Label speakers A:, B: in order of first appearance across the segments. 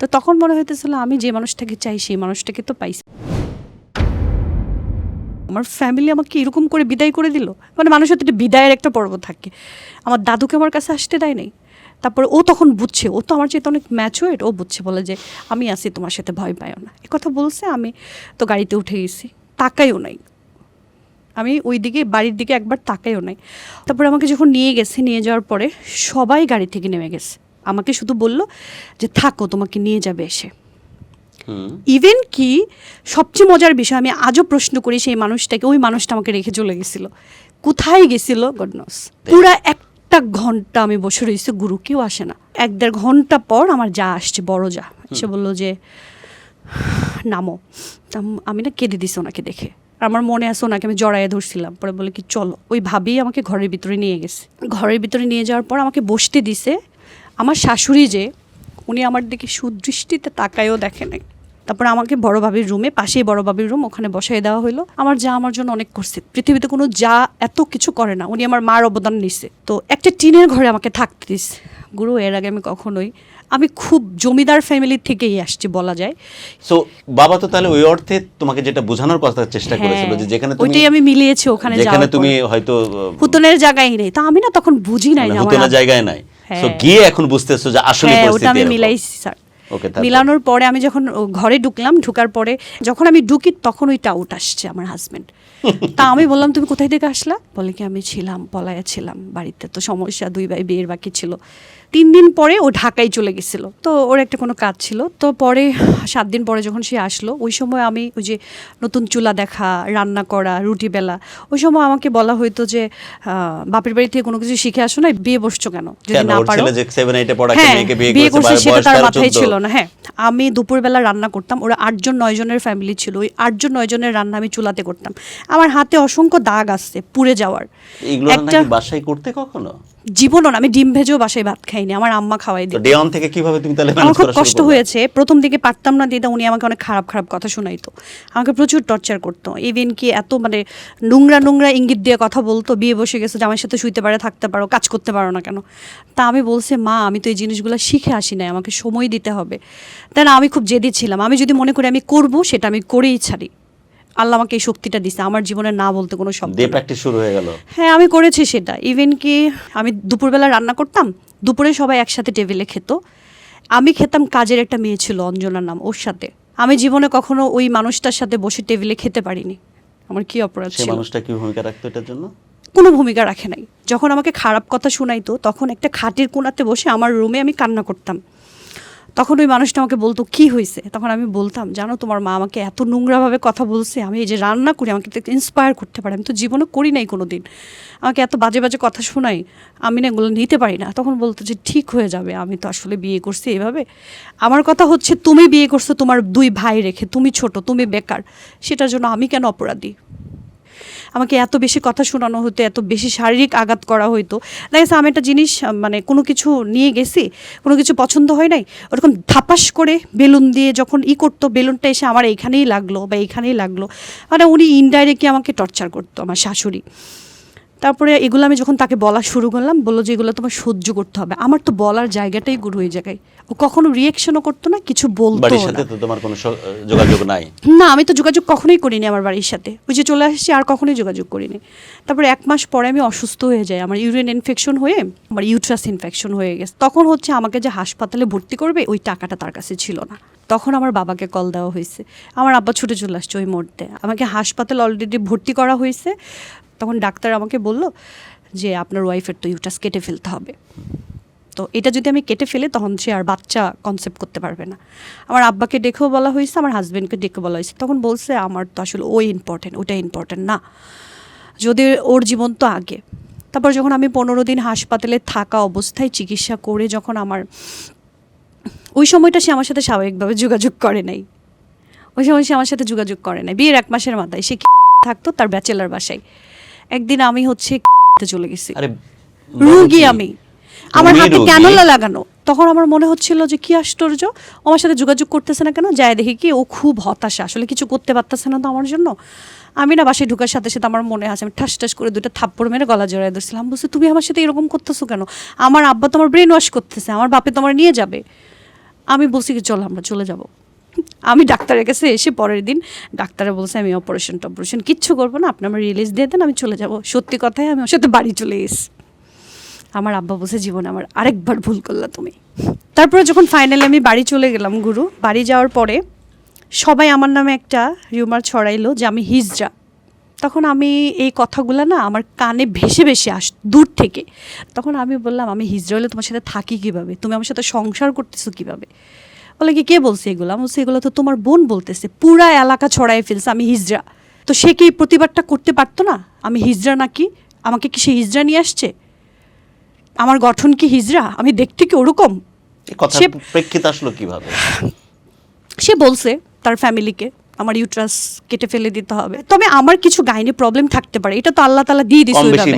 A: তো তখন মনে হইতেছিল, আমি যে মানুষটাকে চাই, সেই মানুষটাকে তো পাইছি। আমার ফ্যামিলি আমাকে এরকম করে বিদায় করে দিল। মানে মানুষের তো একটা বিদায়ের একটা পর্ব থাকে। আমার দাদুকে আমার কাছে আসতে দেয় নাই। তারপরে ও তখন বুঝছে, ও তো আমার চেয়ে অনেক ম্যাচুয়েড ও বুঝছে, বলে যে, আমি আছি, তোমার সাথে ভয় পাইও না। এ কথা বলছে, আমি তো গাড়িতে উঠে গেছি। তাকাইও নাই। আমি ওই দিকে, বাড়ির দিকে একবার তাকাইও নাই। তারপরে আমাকে যখন নিয়ে গেছে, নিয়ে যাওয়ার পরে সবাই গাড়ি থেকে নেমে গেছে। আমাকে শুধু বলল যে থাকো তোমাকে নিয়ে যাবে এসে। ইভেন কি সবচেয়ে মজার বিষয় আমি আজও প্রশ্ন করি সেই মানুষটাকে ওই মানুষটা আমাকে রেখে চলে গেছিল। কোথায় গেছিল? গডনস পুরা একটা ঘণ্টা আমি বসে রয়েছি গুরু কেউ আসে না। এক দেড় ঘণ্টা পর আমার যা আসছে বড় যা। সে বলল যে নামো। আমি না কেঁদে দিছি ওনাকে দেখে। আমার মনে আছে ওনাকে আমি জড়াইয়ে ধরছিলাম। পরে বলে কি চলো। ওই ভাবেই আমাকে ঘরের ভিতরে নিয়ে গেছে। ঘরের ভিতরে নিয়ে যাওয়ার পর আমাকে বসতে দিছে। আমার শাশুড়ি যে উনি আমার দিকে সুদৃষ্টিতে তাকায়ও দেখে নাই। তারপর আমাকে বড় ভাবির রুমে পাশেই বড় ভাবির রুম ওখানে বসাই দেওয়া হলো আমার যা আমার জন্য অনেক করছে। পৃথিবীতে কোনো যা এত কিছু করে না উনি আমার মার অবদান নিছে। তো একটা টিনের ঘরে আমাকে থাকতে দিছে। গুরু এর আগে আমি কখনোই আমি খুব জমিদার ফ্যামিলি থেকেই আসছি বলা যায়।
B: সো বাবা তো তাহলে ওই অর্থে তোমাকে যেটা বোঝানোর কথা চেষ্টা করেছিল যে যেখানে তুমি
A: হ্যাঁ, ওইটাই আমি মিলিয়েছি ওখানে
B: যেখানে তুমি হয়তো
A: হুতনের জায়গায় নেই। তা আমি না তখন বুঝি নাই যে আমার
B: জায়গায় নাই।
A: হ্যাঁ।
B: সো গিয়ে এখন বুঝতেছো যে আসলে
A: হ্যাঁ
B: পরিস্থিতি
A: আমি মিলাইছি স্যার। মিলানোর পরে আমি যখন ঘরে ঢুকলাম ঢুকার পরে যখন আমি ঢুকি তখন ওই টাউট আসছে আমার হাজবেন্ড তা আমি বললাম তুমি কোথায় থেকে আসলা? বলে কি আমি ছিলাম পলায়া ছিলাম বাড়িতে। তো সমস্যা দুই ভাই বিয়ের বাকি ছিল। তিন দিন পরে ও ঢাকায় চলে গেছিল। তো ওর একটা কোনো কাজ ছিল। তো পরে সাত দিন পরে যখন সে আসলো ওই সময় আমি ওই যে নতুন চুলা দেখা রান্না করা রুটি বেলা ওই সময় আমাকে বলা হয়তো যে বাপের বাড়ি থেকে কোনো কিছু শিখে আসো না বিয়ে বসছো কেন? যদি না পারো। হ্যাঁ
B: বিয়ে করছে
A: সেটা তার মাথায় ছিল না। হ্যাঁ আমি দুপুরবেলা রান্না করতাম ওরা আটজন নয় জনের ফ্যামিলি ছিল ওই আটজন নয় জনের রান্না আমি চুলাতে করতাম। আমার হাতে অসংখ্য দাগ আসছে পুড়ে যাওয়ার।
B: এগুলো
A: একটা
B: বাসায় করতে কখনো?
A: জীবনও না, আমি ডিম ভেজেও বাসায় ভাত খাইনি আমার আম্মা খাওয়াই দিত।
B: ডে অন থেকে কীভাবে তুমি তাহলে
A: আমার খুব কষ্ট হয়েছে প্রথম দিকে পারতাম না দিদা উনি আমাকে অনেক খারাপ খারাপ কথা শোনাইতো। আমাকে প্রচুর টর্চার করতো। ইভেন কি এত মানে নোংরা নোংরা ইঙ্গিত দিয়ে কথা বলতো বিয়ে বসে গেছে যে আমার সাথে শুইতে পারে থাকতে পারো কাজ করতে পারো না কেন? তা আমি বলছে মা আমি তো এই জিনিসগুলো শিখে আসি নাই আমাকে সময় দিতে হবে। তাই না আমি খুব জেদি ছিলাম আমি যদি মনে করি আমি করব সেটা আমি করেই ছাড়ি। আল্লাহ আমাকে এই শক্তিটা দিছে আমার জীবনে না বলতে কোনো শব্দ
B: দিয়ে প্র্যাকটিস শুরু হয়ে গেল।
A: হ্যাঁ আমি করেছি সেটা। ইভেন কি আমি দুপুরবেলা রান্না করতাম দুপুরে সবাই একসাথে টেবিলে খেত। আমি খেতাম কাজের একটা মেয়ে ছিল অঞ্জনার নাম ওর সাথে। আমি জীবনে কখনো ওই মানুষটার সাথে বসে টেবিলে খেতে পারিনি। আমার কি অপরাধ
B: সেই
A: ছিল?
B: মানুষটা কি ভূমিকা রাখতো এটার জন্য?
A: কোনো ভূমিকা রাখে নাই। যখন আমাকে খারাপ কথা শোনাইতো তখন একটা খাটের কোণাতে বসে আমার রুমে আমি কান্না করতাম। তখন ওই মানুষটা আমাকে বলতো, কি হয়েছে তখন আমি বলতাম, জানো তোমার মা আমাকে এত নোংরাভাবে কথা বলছে, আমি এই যে রান্না করি, আমাকে তো ইন্সপায়ার করতে পারে, আমি তো জীবনে করি নাই কোনো দিন আমাকে এত বাজে বাজে কথা শোনাই, আমি না এগুলো নিতে পারি না। তখন বলতো যে, ঠিক হয়ে যাবে, আমি তো আসলে বিয়ে করছি এভাবে। আমার কথা হচ্ছে, তুমি বিয়ে করছ তোমার দুই ভাই রেখে, তুমি ছোট, তুমি বেকার, সেটার জন্য আমি কেন অপরাধী? আমাকে এত বেশি কথা শোনানো হতো এত বেশি শারীরিক আঘাত করা হতো দেখা আমি একটা জিনিস মানে কোনো কিছু নিয়ে গেছি, কোনো কিছু পছন্দ হয় নাই, ওরকম ধাপাস করে বেলুন দিয়ে যখন ই করতো, বেলুনটা এসে আমার এইখানেই লাগল বা এইখানেই লাগল। মানে উনি ইনডাইরেক্টলি আমাকে টর্চার করতো, আমার শাশুড়ি। তারপরে এগুলো আমি যখন তাকে বলা শুরু করলাম বলল যে এগুলো তোমার সহ্য করতে হবে। আমার তো বলার জায়গাটাই গুরু ওই জায়গায়। ও কখনো রিয়েকশনও করতো না কিছু বলতো
B: বাড়ির সাথে তো তোমার কোনো যোগাযোগ নাই।
A: না আমি তো যোগাযোগ কখনোই করিনি আমার বাড়ির সাথে। ওই যে চলে আসছি আর কখনোই যোগাযোগ করিনি। তারপরে এক মাস পরে আমি অসুস্থ হয়ে যাই। আমার ইউরিন ইনফেকশন হয়ে আমার ইউট্রাস ইনফেকশন হয়ে গেছে। তখন হচ্ছে আমাকে যে হাসপাতালে ভর্তি করবে ওই টাকাটা তার কাছে ছিল না। তখন আমার বাবাকে কল দেওয়া হয়েছে। আমার আব্বা ছুটে চলে আসছে ওই মুহূর্তে আমাকে হাসপাতালে অলরেডি ভর্তি করা হয়েছে। তখন ডাক্তার আমাকে বলল যে, আপনার ওয়াইফের তো ইউট্রাস কেটে ফেলতে হবে। তো এটা যদি আমি কেটে ফেলে, তখন সে আর বাচ্চা কনসেপ্ট করতে পারবে না। আমার আব্বাকে ডেকেও বলা হয়েছে, আমার হাজব্যান্ডকে ডেকে বলা হয়েছে। তখন বলছে, আমার তো আসলে ওই ইম্পর্টেন্ট ওটা ইম্পর্টেন্ট না। যদি ওর জীবন তো আগে। তারপর যখন আমি পনেরো দিন হাসপাতালে থাকা অবস্থায় চিকিৎসা করে যখন আমার, ওই সময়টা সে আমার সাথে স্বাভাবিকভাবে যোগাযোগ করে নাই। ওই সময় সে আমার সাথে যোগাযোগ করে নাই। বিয়ের এক মাসের মাথায় সে থাকতো? তার ব্যাচেলার বাসায়। একদিন আমি হচ্ছে চলে গেছি। রুগী আমি। আমার হাতে? ক্যানোলা লাগানো। তখন আমার মনে হচ্ছিল যে কি আশ্চর্য! আমার সাথে যোগাযোগ করতেছে না কেন? যায় দেখি কি ও খুব হতাশা। আসলে কিছু করতে পারতেছে না তো আমার জন্য। আমি না বাসায় ঢুকার সাথে সাথে আমার মনে আছে আমি ঠাস ঠাস করে দুটো থাপ্পড় মেরে গলা জড়াই ধরছিলাম। বলছি তুমি আমার সাথে এরকম করতেছো কেন? আমার আব্বা তোমার ব্রেন ওয়াশ করতেছে আমার বাপে তোমার নিয়ে যাবে। আমি বলছি কি চল আমরা চলে যাব। আমি ডাক্তারের কাছে এসে পরের দিন ডাক্তারে বলছে, আমি অপারেশন টপারেশন কিচ্ছু করব না, আপনি আমার রিলিজ দিয়ে দেন, আমি চলে যাব। সত্যি কথাই আমি ওর সাথে বাড়ি চলে গেছি। আমার আব্বা বসে জীবনে আমার আরেকবার ভুল করলা তুমি। তারপরে যখন ফাইনালি আমি বাড়ি চলে গেলাম গুরু, বাড়ি যাওয়ার পরে সবাই আমার নামে একটা রিউমার ছড়াইলো যে আমি হিজড়া। তখন আমি এই কথাগুলো না আমার কানে ভেসে ভেসে আস, দূর থেকে। তখন আমি বললাম, আমি হিজড়া হলে তোমার সাথে থাকি কীভাবে? তুমি আমার সাথে সংসার করতেছো কীভাবে? বলে কি কে বলছে এগুলো? আমি বলছি এগুলো তো তোমার বোন বলতেছে। পুরা এলাকা ছড়াই ফেলছে আমি হিজড়া। তো সে কি প্রতিবাদটা করতে পারতো না? আমি হিজড়া নাকি? আমাকে কি সে হিজড়া নিয়ে আসছে? আমার গঠন কি হিজড়া? আমি দেখতে কি ওরকম?
B: কথা
A: সে-
B: প্রেক্ষিত আসলো কীভাবে?
A: সে বলছে তার ফ্যামিলিকে আমার ইউট্রাস কেটে ফেলে দিতে হবে। তবে আমার কিছু গাইনি প্রবলেম থাকতে পারে এটা তো আল্লাহ তালা দিয়ে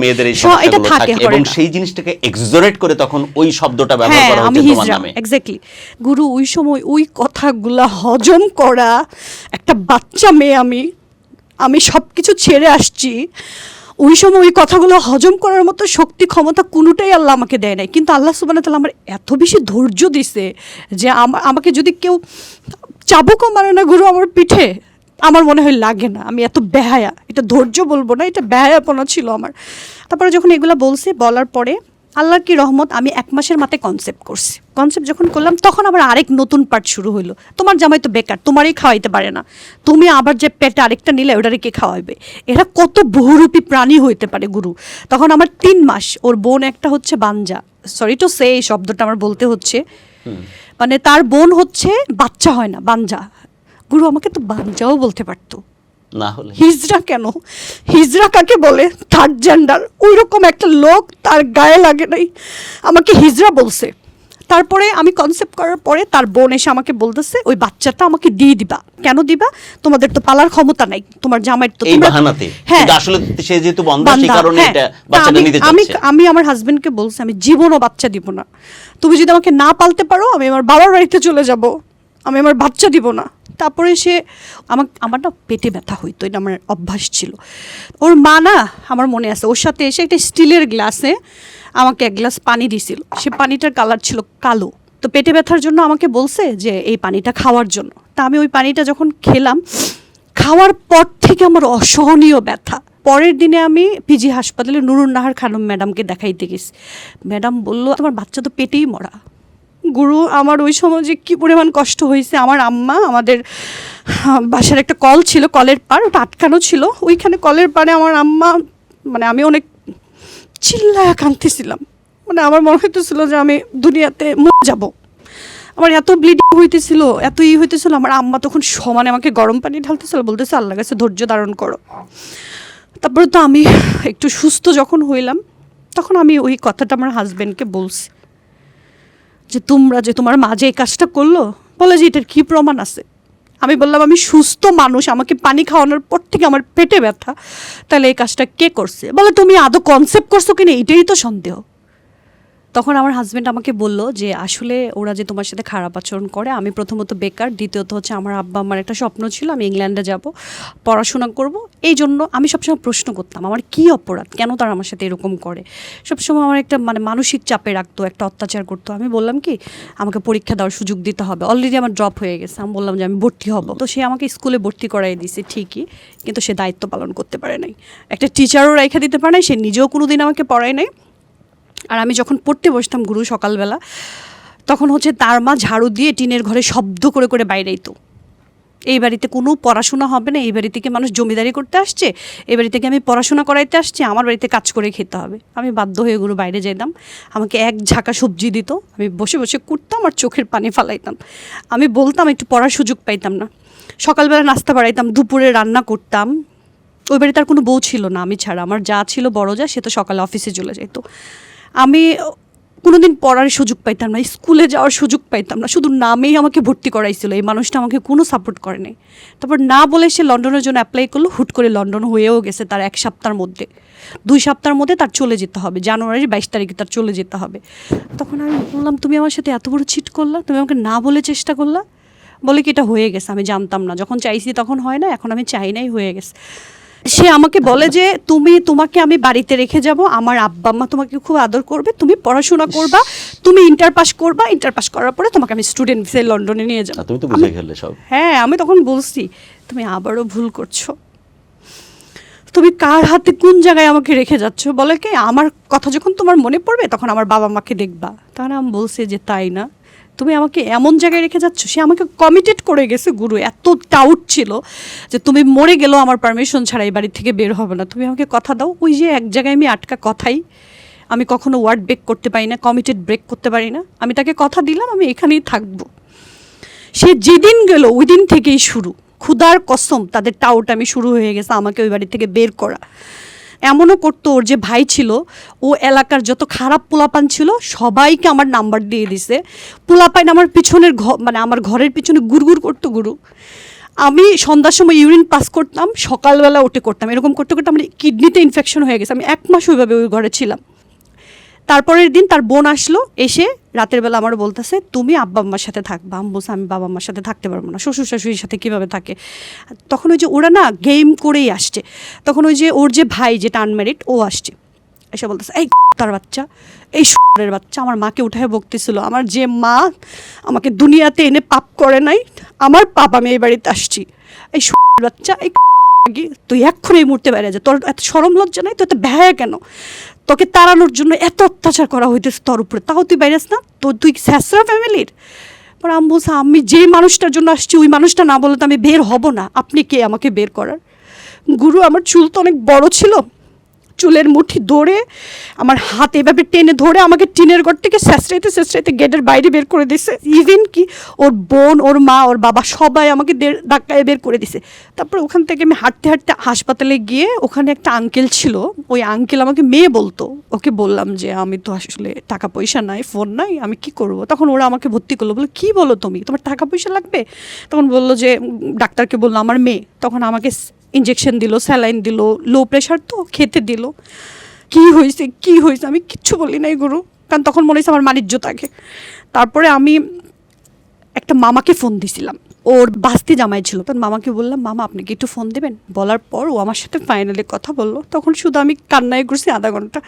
B: মেয়েদের
A: এটা থাকে
B: এবং সেই জিনিসটাকে এক্সোরেট করে তখন ওই শব্দটা ব্যবহার
A: হ্যাঁ
B: করা হচ্ছে তোমার নামে।
A: এক্স্যাক্টলি গুরু ওই সময় ওই কথাগুলা হজম করা একটা বাচ্চা মেয়ে আমি আমি সব কিছু ছেড়ে আসছি। ওই সময় ওই কথাগুলো হজম করার মতো শক্তি, ক্ষমতা কোনোটাই আল্লাহ আমাকে দেয় নাই। কিন্তু আল্লাহ সুবান তাহলে আমার এত বেশি ধৈর্য দিছে যে আমা- আমাকে যদি কেউ চাবুকও মারে না গুরু আমার পিঠে, আমার মনে হয় লাগে না। আমি এত বেহায়া। এটা ধৈর্য বলব না, এটা বেহায়াপনা ছিল আমার। তারপরে যখন এগুলো বলছে, বলার পরে আল্লাহর কি রহমত আমি এক মাসের মাথায় কনসেপ্ট করছি। কনসেপ্ট যখন করলাম তখন আবার আরেক নতুন পার্ট শুরু হলো তোমার জামাই তো বেকার তোমারই খাওয়াইতে পারে না। তুমি আবার যে পেটে আরেকটা নিলে ওটারে কে খাওয়াইবে? এরা কত বহুরূপী প্রাণী হইতে পারে গুরু। তখন আমার তিন মাস ওর বোন একটা হচ্ছে বাঞ্জা। সরি টু সে এই শব্দটা আমার বলতে হচ্ছে। মানে তার বোন হচ্ছে বাচ্চা হয় না বাঞ্জা। গুরু আমাকে তো বাঞ্জাও বলতে পারতো।
B: না হলে।
A: হিজড়া কেন? হিজড়া কাকে বলে? থার্ড জেন্ডার ওই রকম একটা লোক তার গায়ে লাগে নাই। আমাকে হিজড়া বলছে। তারপরে আমি কনসেপ্ট করার পরে তার বোন এসে আমাকে বলতেছে ওই বাচ্চাটা আমাকে দিয়ে দিবা। কেন দিবা? তোমাদের তো পালার ক্ষমতা নাই। তোমার জামাইয়ের তো
B: এই বাহানাতে।
A: হ্যাঁ।
B: আসলে সে যেহেতু বন্ধ সেই কারণে
A: হ্যাঁ।
B: এটা বাচ্চাটা
A: আমি- আমি আমার হাজবেন্ডকে বলছি আমি জীবনও বাচ্চা দিব না। তুমি যদি আমাকে না পালতে পারো আমি আমার বাবার বাড়িতে চলে যাব। আমি আমার বাচ্চা দিব না। তারপরে সে আমার আমার না পেটে ব্যথা হইতো, এটা আমার অভ্যাস ছিল। ওর মা না, আমার মনে আছে, ওর সাথে এসে একটা স্টিলের গ্লাসে আমাকে এক গ্লাস পানি দিছিল। সে পানিটার কালার ছিল কালো। তো পেটে ব্যথার জন্য আমাকে বলছে যে, এই পানিটা খাওয়ার জন্য। তা আমি ওই পানিটা যখন খেলাম, খাওয়ার পর থেকে আমার অসহনীয় ব্যথা। পরের দিনে আমি পিজি হাসপাতালে নুরুন নাহার খানম ম্যাডামকে দেখাইতে গেছি। ম্যাডাম বলল, তোমার বাচ্চা তো পেটেই মরা। গুরু, আমার ওই সময় যে কী পরিমাণ কষ্ট হয়েছে, আমার আম্মা আমাদের বাসার একটা কল ছিল, কলের পার ওটা আটকানো ছিল। ওইখানে কলের পারে আমার আম্মা মানে আমি অনেক চিল্লায় কাঁদতেছিলাম। মানে আমার মনে হইতেছিল যে আমি দুনিয়াতে মরে যাব। আমার এত ব্লিডিং হইতেছিল, এত ই হইতেছিল, আমার আম্মা তখন সমানে আমাকে গরম পানি ঢালতেছিল, বলতেছে আল্লাহ কাছে ধৈর্য ধারণ করো। তারপরে তো আমি একটু সুস্থ যখন হইলাম, তখন আমি ওই কথাটা আমার হাজব্যান্ডকে বলছি। যে তোমরা যে তোমার মাঝে এই কাজটা করল, বলে যে এটার কী প্রমাণ আছে? আমি বললাম, আমি সুস্থ মানুষ, আমাকে পানি খাওয়ানোর পর থেকে আমার পেটে ব্যথা। তাহলে এই কাজটা কে করছে? বলে, তুমি আদৌ কনসেপ্ট করছ কিনা? এটাই তো সন্দেহ। তখন আমার হাজব্যান্ড আমাকে বলল যে, আসলে ওরা যে তোমার সাথে খারাপ আচরণ করে, আমি প্রথমত বেকার, দ্বিতীয়ত হচ্ছে আমার আব্বা, আমার একটা স্বপ্ন ছিল, আমি ইংল্যান্ডে যাব, পড়াশোনা করব। এই জন্য আমি সবসময় প্রশ্ন করতাম, আমার কি অপরাধ? কেন তারা আমার সাথে এরকম করে? সবসময় আমার একটা মানে মানসিক চাপে রাখতো, একটা অত্যাচার করতো। আমি বললাম কি, আমাকে পরীক্ষা দেওয়ার সুযোগ দিতে হবে। অলরেডি আমার ড্রপ হয়ে গেছে। আমি বললাম যে, আমি ভর্তি হব। তো সে আমাকে স্কুলে ভর্তি করাই দিছে, ঠিকই, কিন্তু সে দায়িত্ব পালন করতে পারে নাই। একটা টিচারও রেখে দিতে পারে নাই, সে নিজেও কোনো দিন আমাকে পড়ায় নাই। আর আমি যখন পড়তে বসতাম গুরু সকালবেলা, তখন হচ্ছে তার মা ঝাড়ু দিয়ে টিনের ঘরে শব্দ করে করে বাইরেই তো এই বাড়িতে কোনো পড়াশোনা হবে না, এই বাড়ি থেকে মানুষ জমিদারি করতে আসছে? এই বাড়ি থেকে আমি পড়াশোনা করাইতে আসছি? আমার বাড়িতে কাজ করে খেতে হবে। আমি বাধ্য হয়ে গুরু বাইরে যেতাম আমাকে এক ঝাঁকা সবজি দিত। আমি বসে বসে কুটতাম আর চোখের পানি ফালাইতাম। আমি বলতাম, একটু পড়ার সুযোগ পাইতাম না। সকালবেলা নাস্তা বাড়াইতাম, দুপুরে রান্না করতাম। ওই বাড়িতে আর কোনো বউ ছিল না, আমি ছাড়া। আমার যা ছিল বড় যা, সে তো সকালে অফিসে চলে যেত আমি কোনোদিন পড়ার সুযোগ পাইতাম না, স্কুলে যাওয়ার সুযোগ পাইতাম না, শুধু নামেই আমাকে ভর্তি করাইছিল, এই মানুষটা আমাকে কোনো সাপোর্ট করে নাই। তারপর না বলে সে লন্ডনের জন্য অ্যাপ্লাই করল, হুট করে লন্ডন হয়েও গেছে তার এক সপ্তাহের মধ্যে। দুই সপ্তাহের মধ্যে তার চলে যেতে হবে, জানুয়ারির বাইশ তারিখে তার চলে যেতে হবে। তখন আমি বললাম, তুমি আমার সাথে এত বড় চিট করলা? তুমি আমাকে না বলে চেষ্টা করলা? বলে কি, এটা হয়ে গেছে, আমি জানতাম না। যখন চাইছি তখন হয় না, এখন আমি চাই নাই, হয়ে গেছে। সে আমাকে বলে যে তুমি তোমাকে আমি বাড়িতে রেখে যাব। আমার আব্বা আম্মা তোমাকে খুব আদর করবে। তুমি পড়াশোনা করবা তুমি ইন্টার পাস করবা। ইন্টার পাস করার পরে তোমাকে আমি স্টুডেন্ট ভিসায় লন্ডনে নিয়ে যাব।
B: তুমি তো বুঝে খেললে সব।
A: হ্যাঁ আমি তখন বলছি তুমি আবারও ভুল করছ। তুমি কার হাতে কোন জায়গায় আমাকে রেখে যাচ্ছ? বলে কি আমার কথা যখন তোমার মনে পড়বে তখন আমার বাবা মাকে দেখবা। তখন আমি বলছি যে তাই না? তুমি আমাকে এমন জায়গায় রেখে যাচ্ছ? সে আমাকে কমিটেড করে গেছে, গুরু। এত টাউট ছিল যে তুমি মরে গেলেও আমার পারমিশন ছাড়া এই বাড়ি থেকে বের হবে না। তুমি আমাকে কথা দাও। ওই যে এক জায়গায় আমি আটকা কথাই, আমি কখনো ওয়ার্ড ব্রেক করতে পারি না কমিটেড ব্রেক করতে পারি না। আমি তাকে কথা দিলাম, আমি এখানেই থাকব। সে যেদিন গেল, ওই দিন থেকেই শুরু। ক্ষুধার কসম, তাদের টাউট আমি শুরু হয়ে গেছে আমাকে ওই বাড়ি থেকে বের করা। এমনও করতো ওর যে ভাই ছিল, ও এলাকার যত খারাপ পোলাপান ছিল, সবাইকে আমার নাম্বার দিয়ে দিছে। পোলাপাইন আমার পিছনের ঘ মানে আমার ঘরের পিছনে গুড়গুড় করতো গুরু। আমি সন্ধ্যার সময় ইউরিন পাস করতাম, সকালবেলা ওটে করতাম। এরকম করতে করতে আমার কিডনিতে ইনফেকশন হয়ে গেছে। আমি এক মাস ওইভাবে ওই ঘরে ছিলাম। তারপরের দিন তার বোন আসলো, এসে রাতের বেলা আমার বলতেছে, তুমি আব্বা আম্মার সাথে থাকবা আমি বলছি, আমি বাবা মার সাথে থাকতে পারব না, শ্বশুর শাশুড়ির সাথে কীভাবে থাকে? তখন ওই যে ওরা না গেম করেই আসছে। তখন ওই যে ওর যে ভাই যেটা আনম্যারিড ও আসছে। এসে বলতেছে, এই তার বাচ্চা, এই এর বাচ্চা, আমার মাকে উঠায় বকতেছিল, আমার যে মা আমাকে দুনিয়াতে এনে পাপ করে নাই, আমার পাপ আমি এই বাড়িতে আসছি। এই বাচ্চা, এই তুই এক্ষুনি এই মুহূর্তে বেড়ে যা। তোর এত সরম লজ্জা নাই? তো এত ব্যয় কেন? তোকে তাড়ানোর জন্য এত অত্যাচার করা হইতেছে তোর উপরে। তাও তুই বেড়েস না? তো তুই স্যাসরা ফ্যামিলির? পর আমি বলছি, আমি যেই মানুষটার জন্য আসছি, ওই মানুষটা না বলে তো আমি বের হব না। আপনি কে আমাকে বের করার? গুরু, আমার চুল তো অনেক বড় ছিল। চুলের মুঠি ধরে আমার হাত এভাবে টেনে ধরে আমাকে টিনের ঘর থেকে স্যাঁচড়াইতে স্যাঁচড়াইতে গেটের বাইরে বের করে দিছে। ইভেন কি ওর বোন, ওর মা, ওর বাবা সবাই আমাকে ধাক্কায় বের করে দিছে। তারপর ওখান থেকে আমি হাঁটতে হাঁটতে হাসপাতালে গিয়ে ওখানে একটা আঙ্কেল ছিল। ওই আঙ্কেল আমাকে মেয়ে বলতো। ওকে বললাম যে, আমি তো আসলে টাকা পয়সা নাই ফোন নাই, আমি কি করব? তখন ওরা আমাকে ভর্তি করল। বলে কি বলো তুমি? তোমার টাকা পয়সা লাগবে? তখন বলল যে ডাক্তারকে বলল, আমার মেয়ে। তখন আমাকে ইঞ্জেকশন দিল স্যালাইন দিল লো প্রেশার তো খেতে দিল। কি হয়েছে কি হয়েছে আমি কিচ্ছু বলি নাই গুরু, কারণ তখন মনে হয়েছে আমার মানিজ্য থাকে। তারপরে আমি একটা মামাকে ফোন দিছিলাম। ওর বাস্তি জামাই ছিল। তখন মামাকে বললাম, মামা, আপনি কি একটু ফোন দেবেন? বলার পর ও আমার সাথে ফাইনালি কথা বলল। তখন শুধু আমি কান্নায় ঘুরছি আধা ঘণ্টা।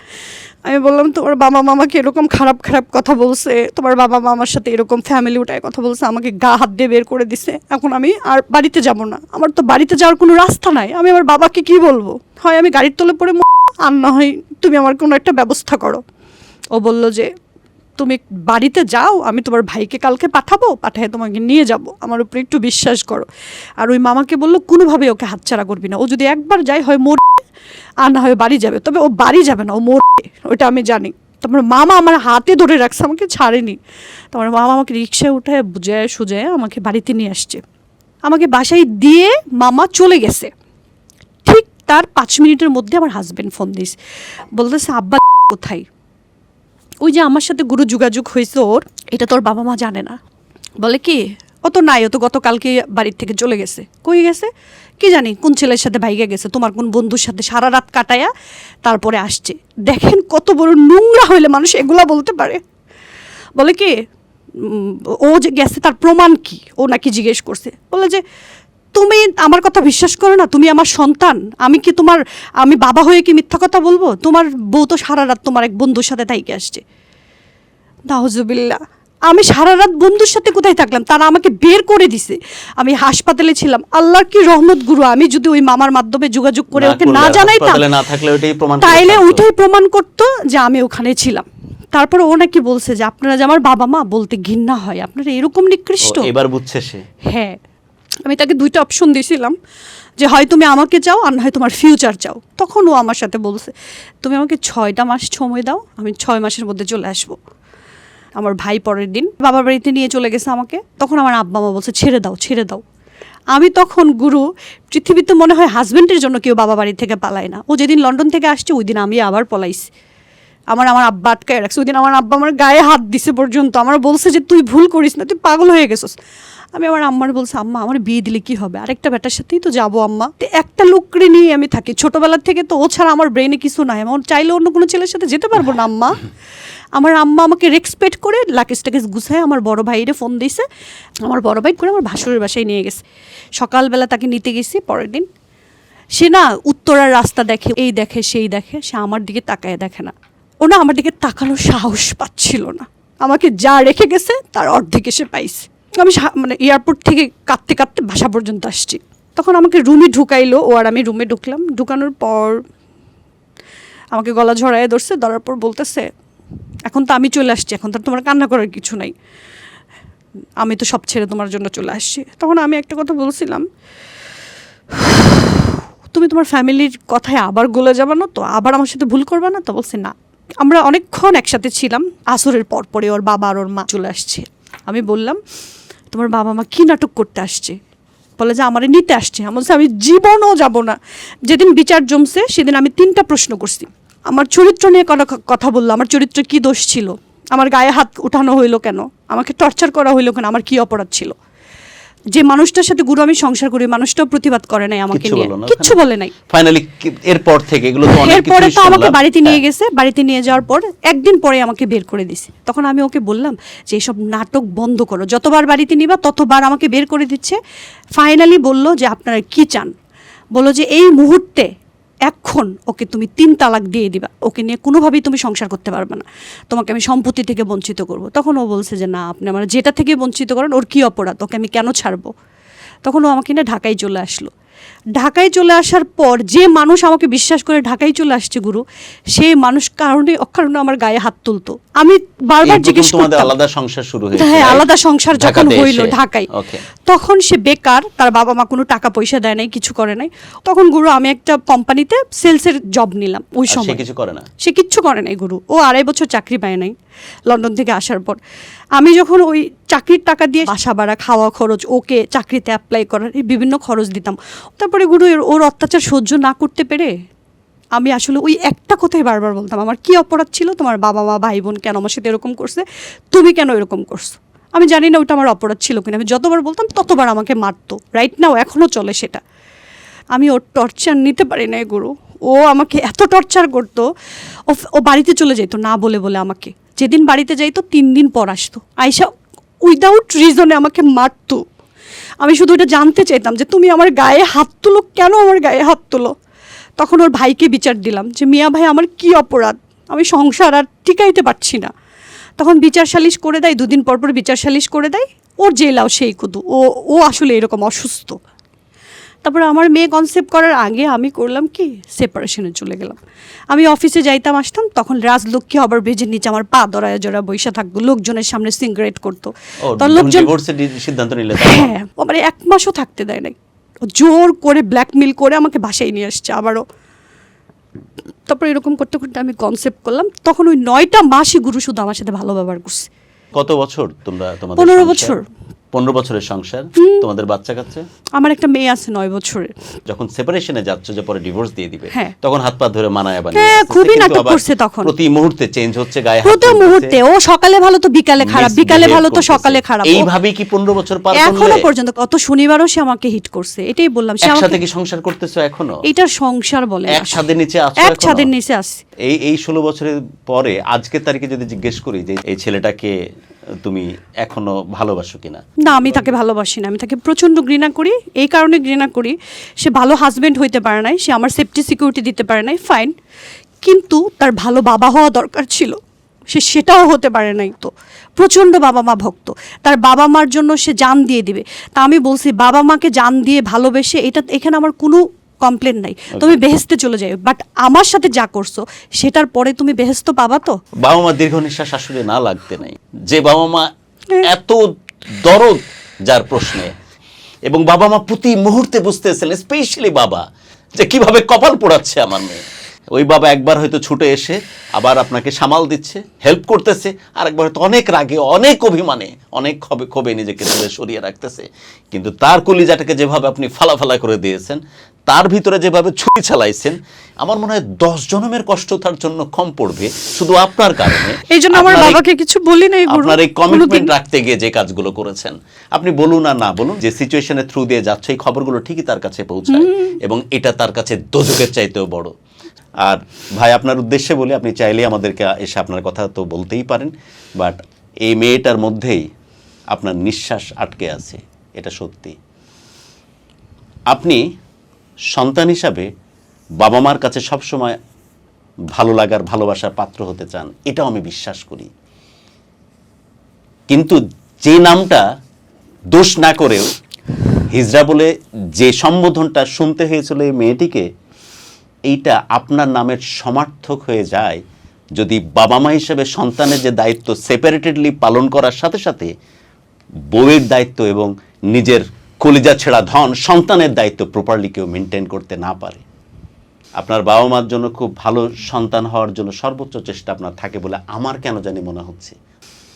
A: আমি বললাম, তোমার বাবা মামাকে এরকম খারাপ খারাপ কথা বলছে? তোমার বাবা মামার সাথে এরকম ফ্যামিলি উঠায় কথা বলছে, আমাকে গা হাত দিয়ে বের করে দিছে। এখন আমি আর বাড়িতে যাব না। আমার তো বাড়িতে যাওয়ার কোনো রাস্তা নাই। আমি আমার বাবাকে কি বলব? হয় আমি গাড়ির তলে পড়ে আর না হয় তুমি আমার কোনো একটা ব্যবস্থা করো। ও বলল যে তুমি বাড়িতে যাও, আমি তোমার ভাইকে কালকে পাঠাবো, পাঠায় তোমাকে নিয়ে যাব। আমার উপরে একটু বিশ্বাস করো। আর ওই মামাকে বলল কোনোভাবে ওকে হাতছাড়া করবি না। ও যদি একবার যায় হয় মরবে, আর না হয় বাড়ি যাবে। তবে ও বাড়ি যাবে না, ও মরবে ওটা আমি জানি। তোমার মামা আমার হাতে ধরে রাখছে, আমাকে ছাড়েনি। তোমার মামা আমাকে রিক্সায় উঠে বুঝায় সুজায় আমাকে বাড়িতে নিয়ে আসছে। আমাকে বাসায় দিয়ে মামা চলে গেছে। ঠিক তার পাঁচ মিনিটের মধ্যে আমার হাজবেন্ড ফোন দিস। বলতেছে, আব্বা, কোথায়? ওই যে আমার সাথে গুরু যোগাযোগ হয়েছে ওর এটা তোর বাবা মা জানে না। বলে কি? ও তো নাই ও তো গতকালকে বাড়ির থেকে চলে গেছে। কই গেছে? কি জানি কোন ছেলের সাথে ভাইগে গেছে তোমার কোন বন্ধুর সাথে সারা রাত কাটায়া তারপরে আসছে। দেখেন কত বড় নোংরা হইলে মানুষ এগুলা বলতে পারে। বলে কি ও যে গেছে তার প্রমাণ কি? ও নাকি জিজ্ঞেস করছে। বলে যে তুমি আমার কথা বিশ্বাস করো না? তুমি আমার সন্তান। আমি কি তোমার আমি বাবা হয়ে কি মিথ্যা কথা বলব? তোমার বউ তো সারা রাত তোমার এক বন্ধুর সাথে তাইকে আসছে। নাহজুবিল্লা আমি সারা রাত বন্ধুর সাথে কোথায় থাকলাম? তারা আমাকে বের করে দিছে। আমি হাসপাতালে ছিলাম। আল্লাহর কি রহমত গুরু আমি যদি ওই মামার মাধ্যমে যোগাযোগ করে ওকে না জানাইতাম
B: না থাকলে ওইটাই প্রমাণ করে
A: তাইলে। ওইটাই প্রমাণ করতো যে আমি ওখানে ছিলাম। তারপর ও নাকি বলছে যে আপনারা যে আমার বাবা মা বলতে ঘৃণা হয়। আপনারা এরকম নিকৃষ্ট?
B: এবার বুঝছে সে।
A: হ্যাঁ। আমি তাকে দুইটা অপশন দিয়েছিলাম, যে হয় তুমি আমাকে চাও আর হয় তোমার ফিউচার চাও। তখন ও আমার সাথে বলছে, তুমি আমাকে ছয়টা মাস সময় দাও, আমি ছয় মাসের মধ্যে চলে আসব। আমার ভাই পরের দিন বাবার বাড়িতে নিয়ে চলে গেছে আমাকে, তখন আমার আব্বা মা বলছে, ছেড়ে দাও ছেড়ে দাও। আমি তখন গুরু, পৃথিবীতে মনে হয় হাজবেন্ডের জন্য কেউ বাবা বাড়ি থেকে পালায় না। ও যেদিন লন্ডন থেকে আসছে, ওই দিন আমি আবার পলাইছি। আমার আমার আব্বা আটকায় রাখছে। ওই দিন আমার আব্বা আমার গায়ে হাত দিছে পর্যন্ত। আমার বলছে যে, তুই ভুল করিস না, তুই পাগল হয়ে গেছিস। আমি আমার আম্মার বলছি, আম্মা, আমার বিয়ে দিলে কি হবে? আরেকটা ব্যাটার সাথেই তো যাব, আম্মা। তো একটা লোকরে নিয়ে আমি থাকি। ছোটবেলার থেকে তো ও ছাড়া আমার ব্রেনে কিছু নাই। আমার চাইলে অন্য কোনো ছেলের সাথে যেতে পারব না, আম্মা। আমার আম্মা আমাকে রেসপেক্ট করে লাকেজ টাকেজ গুছায় আমার বড় ভাইরে ফোন দিয়েছে আমার বড় ভাই করে আমার ভাসুরের বাসায় নিয়ে গেছে। সকালবেলা তাকে নিতে গেছি, পরের দিন। সে না উত্তরার রাস্তা দেখে, এই দেখে, সেই দেখে, সে আমার দিকে তাকায় দেখে না। ও না আমার দিকে তাকানোর সাহস পাচ্ছিল না। আমাকে যা রেখে গেছে, তার অর্ধেক এসে পাইছে। আমি মানে এয়ারপোর্ট থেকে কাঁদতে কাঁদতে বাসা পর্যন্ত আসছি। তখন আমাকে রুমে ঢুকাইলো ও আর আমি রুমে ঢুকলাম। ঢুকানোর পর আমাকে গলা ঝরায় ধরছে, ধরার পর বলতেছে, এখন তো আমি চলে আসছি, এখন তো তোমার কান্না করার কিছু নাই। আমি তো সব ছেড়ে তোমার জন্য চলে আসছি। তখন আমি একটা কথা বলছিলাম, তুমি তোমার ফ্যামিলির কথায় আবার গলে যাবে না তো? আবার আমার সাথে ভুল করবে না তো? বলছে, না। আমরা অনেকক্ষণ একসাথে ছিলাম, আসরের পর পরে ওর বাবা আর ওর মা চলে আসছে। আমি বললাম তোমার বাবা মা কী নাটক করতে আসছে? বলে যে আমারে নিতে আসছে। আমার আমি জীবনও যাব না। যেদিন বিচার জমছে, সেদিন আমি তিনটা প্রশ্ন করছি। আমার চরিত্র নিয়ে কোনো কথা বলল, আমার চরিত্র কি দোষ ছিল? আমার গায়ে হাত উঠানো হইল কেন? আমাকে টর্চার করা হইল কেন? আমার কি অপরাধ ছিল? যে মানুষটার সাথে গুরু আমি সংসার করি মানুষটাও প্রতিবাদ করে নাই আমাকে নিয়ে। কিচ্ছু বলে নাই।
B: ফাইনালি এরপর থেকে এগুলো তো অনেক
A: এরপরে তো আমাকে বাড়িতে নিয়ে
B: হ্যাঁ।
A: গেছে বাড়িতে নিয়ে যাওয়ার পর একদিন পরে আমাকে বের করে দিছে। তখন আমি ওকে বললাম যে এসব নাটক বন্ধ করো যতবার বাড়িতে নিবা ততবার আমাকে বের করে দিচ্ছে। ফাইনালি বলল যে আপনারা কি চান? বলল যে এই মুহূর্তে এখন ওকে তুমি তিন তালাক দিয়ে দিবা। ওকে নিয়ে কোনোভাবেই তুমি সংসার করতে পারবে না। তোমাকে আমি সম্পত্তি থেকে বঞ্চিত করব। তখন ও বলছে যে, না, আপনি আমার যেটা থেকে বঞ্চিত করেন, ওর কী অপরাধ? ওকে আমি কেন ছাড়বো? তখন ও আমাকে না ঢাকায় চলে আসলো। ঢাকায় চলে আসার পর যে মানুষ আমাকে বিশ্বাস করে ঢাকায় চলে আসছে গুরু সে মানুষ কারণে অকারণে আমার গায়ে হাত তুলতো। আমি বারবার জিজ্ঞেস করতাম।
B: আলাদা সংসার শুরু হয়েছে
A: হ্যাঁ আলাদা সংসার যখন হইল ঢাকায়। তখন সে বেকার তার বাবা মা কোনো টাকা পয়সা দেয় নাই কিছু করে নাই। তখন গুরু আমি একটা কোম্পানিতে সেলসের জব নিলাম ওই
B: আর সে কিছু করে না?
A: সে কিচ্ছু করে নাই গুরু। ও আড়াই বছর চাকরি পায় নাই লন্ডন থেকে আসার পর। আমি যখন ওই চাকরির টাকা দিয়ে বাসা ভাড়া, খাওয়া খরচ, ওকে চাকরিতে অ্যাপ্লাই করার এই বিভিন্ন খরচ দিতাম। তারপরে গুরু ওর অত্যাচার সহ্য না করতে পেরে আমি আসলে ওই একটা কথাই বারবার বলতাম, আমার কি অপরাধ ছিল? তোমার বাবা মা, ভাই বোন কেন আমার সাথে এরকম করছে? তুমি কেন এরকম করছ? আমি জানি না ওটা আমার অপরাধ ছিল কিনা। আমি যতবার বলতাম, ততবার আমাকে মারতো। রাইট নাও এখনও চলে সেটা। আমি ওর টর্চার নিতে পারি না গুরু। ও আমাকে এত টর্চার করতো ও বাড়িতে চলে যেত, না বলে বলে আমাকে। যেদিন বাড়িতে যাইতো, তিন দিন পর আসতো। আয়সা উইদাউট রিজনে আমাকে মারতো। আমি শুধু এটা জানতে চাইতাম যে, তুমি আমার গায়ে হাত তুলো? কেন আমার গায়ে হাত তুলো? তখন ওর ভাইকে বিচার দিলাম যে, মিয়া ভাই, আমার কি অপরাধ? আমি সংসার আর টিকাইতে পারছি না। তখন বিচার সালিশ করে দেয়, দুদিন পর পর বিচার সালিশ করে দেয়। ওর জেলাও সেই কুদু। ও ও আসলে এরকম অসুস্থ। তারপরে আমার মেয়ে কনসেপ্ট করার আগে আমি করলাম কি? সেপারেশনে চলে গেলাম। আমি অফিসে যাইতাম আসতাম তখন রাজলক্ষ্মী আবার বেজের নিচে আমার পা দরায় জোড়া বৈশা থাকতো। লোকজনের সামনে সিগারেট করতো। তখন লোকজন
B: সিদ্ধান্ত নিলে
A: হ্যাঁ মানে এক মাসও থাকতে দেয় নাই। জোর করে ব্ল্যাকমেল করে আমাকে বাসায় নিয়ে আসছে আবারও। তারপর এরকম করতে করতে আমি কনসেপ্ট করলাম। তখন ওই নয়টা মাসই গুরু শুধু আমার সাথে ভালো ব্যবহার করছে।
B: কত বছর তোমরা তোমাদের
A: পনেরো বছর।
B: পনেরো বছরের সংসার তোমাদের বাচ্চা কাচ্চা?
A: আমার একটা মেয়ে আছে নয় বছরের।
B: যখন সেপারেশনে যাচ্ছ যে পরে ডিভোর্স দিয়ে দিবে
A: হ্যাঁ।
B: তখন হাত পা ধরে মানায় বানিয়ে
A: হ্যাঁ, খুবই নাটক করছে তখন।
B: প্রতি মুহূর্তে চেঞ্জ হচ্ছে গায়ে হাত
A: প্রতি মুহূর্তে। ও সকালে ভালো তো বিকালে খারাপ বিকালে ভালো তো সকালে খারাপ।
B: এইভাবেই কি পনেরো বছর পার এখনও
A: পর্যন্ত কত শনিবারও সে আমাকে হিট করছে এটাই বললাম। সে
B: একসাথে কি সংসার করতেছো এখনও?
A: এটা সংসার বলে।
B: এক ছাদের নিচে আছো
A: এক ছাদের নিচে আছি।
B: এই এই ষোলো বছরের পরে আজকের তারিখে যদি জিজ্ঞেস করি যে এই ছেলেটাকে তুমি এখনও ভালোবাসো কিনা?
A: না, আমি তাকে ভালোবাসি না। আমি তাকে প্রচণ্ড ঘৃণা করি। এই কারণে ঘৃণা করি। সে ভালো হাজবেন্ড হইতে পারে নাই। সে আমার সেফটি সিকিউরিটি দিতে পারে নাই। ফাইন কিন্তু তার ভালো বাবা হওয়া দরকার ছিল। সে সেটাও হতে পারে নাই তো। প্রচণ্ড বাবা মা ভক্ত। তার বাবা মার জন্য সে জান দিয়ে দিবে। তা আমি বলছি, বাবা মাকে জান দিয়ে ভালোবেসে এটা, এখানে আমার কোনো কমপ্লেন নাই। তুমি বেহেস্তে চলে যাই বাট আমার সাথে যা করছ সেটার পরে তুমি বেহেস্ত পাবা তো?
B: বাবা মা দীর্ঘ নিঃশ্বাস আসলে না লাগতে নাই। যে বাবা মা। এত দরদ যার প্রশ্নে এবং বাবা মা প্রতি মুহূর্তে বুঝতেছেন স্পেশালি বাবা যে কীভাবে কপাল পোড়াচ্ছে আমার মেয়ে। ওই বাবা একবার হয়তো ছুটে এসে আবার আপনাকে সামাল দিচ্ছে হেল্প করতেছে আর একবার হয়তো অনেক রাগে অনেক অভিমানে অনেক ক্ষোভে ক্ষোভে নিজেকে দূরে সরিয়ে রাখতেছে। কিন্তু তার কলিজাটাকে যেভাবে আপনি ফালাফালা করে দিয়েছেন তার ভিতরে যেভাবে ছুরি চালাইছেন আমার মনে হয় দশ জনমের কষ্ট তার জন্য কম পড়বে শুধু আপনার কারণে।
A: এই জন্য আমার বাবাকে কিছু বলি নাই
B: আপনার এই কমিটমেন্ট রাখতে গিয়ে যে কাজগুলো করেছেন আপনি বলুন আর না বলুন যে সিচুয়েশনের থ্রু দিয়ে যাচ্ছে এই খবরগুলো ঠিকই তার কাছে পৌঁছায় এবং এটা তার কাছে দোজকের চাইতেও বড়। আর ভাই আপনার উদ্দেশ্যে বলে আপনি চাইলে আমাদেরকে এসে আপনার কথা তো বলতেই পারেন বাট এই মেয়েটার মধ্যেই আপনার নিঃশ্বাস আটকে আছে এটা সত্যি। আপনি সন্তান হিসাবে বাবা মার কাছে সবসময় ভালো লাগার ভালোবাসার পাত্র হতে চান, এটাও আমি বিশ্বাস করি। কিন্তু যে নামটা দোষ না করেও হিজরা বলে যে সম্বোধনটা শুনতে হয়েছিল এই মেয়েটিকে, এইটা আপনার নামের সমার্থক হয়ে যায় যদি বাবা মা হিসেবে সন্তানের যে দায়িত্ব সেপারেটেডলি পালন করার সাথে সাথে বউয়ের দায়িত্ব এবং নিজের কলিজা ছেঁড়া ধন সন্তানের দায়িত্ব প্রপারলি কেউ মেনটেন করতে না পারে। আপনার বাবা মার জন্য খুব ভালো সন্তান হওয়ার জন্য সর্বোচ্চ চেষ্টা আপনার থাকে বলে আমার কেন জানি মনে হচ্ছে।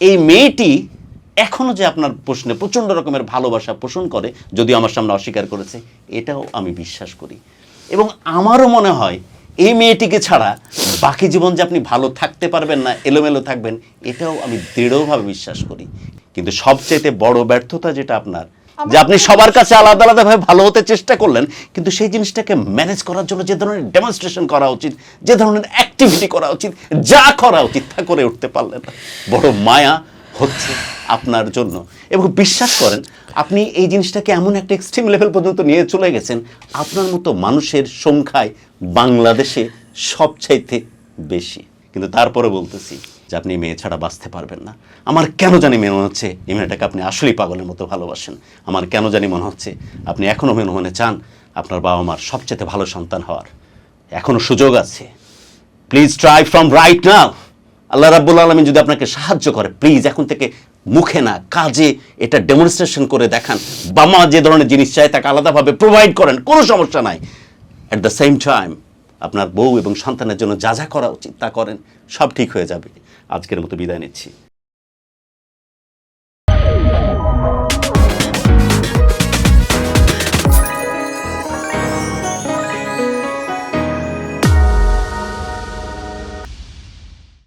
B: এই মেয়েটি এখনও যে আপনার প্রশ্নে প্রচণ্ড রকমের ভালোবাসা পোষণ করে, যদিও আমার সামনে অস্বীকার করেছে, এটাও আমি বিশ্বাস করি। এবং আমারও মনে হয়, এই মেয়েটিকে ছাড়া বাকি জীবন যে আপনি ভালো থাকতে পারবেন না, এলোমেলো থাকবেন, এটাও আমি দৃঢ়ভাবে বিশ্বাস করি। কিন্তু সবচেয়ে বড় ব্যর্থতা যেটা আপনার যে আপনি সবার কাছে আলাদা আলাদাভাবে ভালো হতে চেষ্টা করলেন কিন্তু সেই জিনিসটাকে ম্যানেজ করার জন্য যে ধরনের ডেমনস্ট্রেশন করা উচিত যে ধরনের অ্যাক্টিভিটি করা উচিত যা করা উচিত তা করে উঠতে পারলেন বড় মায়া হচ্ছে আপনার জন্য। এবং বিশ্বাস করেন আপনি এই জিনিসটাকে এমন একটা এক্সট্রিম লেভেল পর্যন্ত নিয়ে চলে গেছেন আপনার মতো মানুষের সংখ্যায় বাংলাদেশে সবচাইতে বেশি। কিন্তু তারপরে বলতেছি যে আপনি মেয়ে ছাড়া বাঁচতে পারবেন না। আমার কেন জানি মনে হচ্ছে এই মেয়েটাকে আপনি আসলেই পাগলের মতো ভালোবাসেন। আমার কেন জানি মনে হচ্ছে আপনি এখনও মনে মনে চান আপনার বাবা মার সবচেয়ে ভালো সন্তান হওয়ার। এখনও সুযোগ আছে। Please try from right now আল্লাহ রাব্বুল আলমী যদি আপনাকে সাহায্য করে প্লিজ এখন থেকে মুখে না, কাজে এটা ডেমনস্ট্রেশন করে দেখান। বাবা যে ধরনের জিনিস চায় তাকে আলাদাভাবে প্রোভাইড করেন, কোনো সমস্যা নাই। অ্যাট দ্য সেম টাইম আপনার বউ এবং সন্তানের জন্য যা যা করা উচিত তা করেন, সব ঠিক হয়ে যাবে। আজকের মতো বিদায় নিচ্ছি।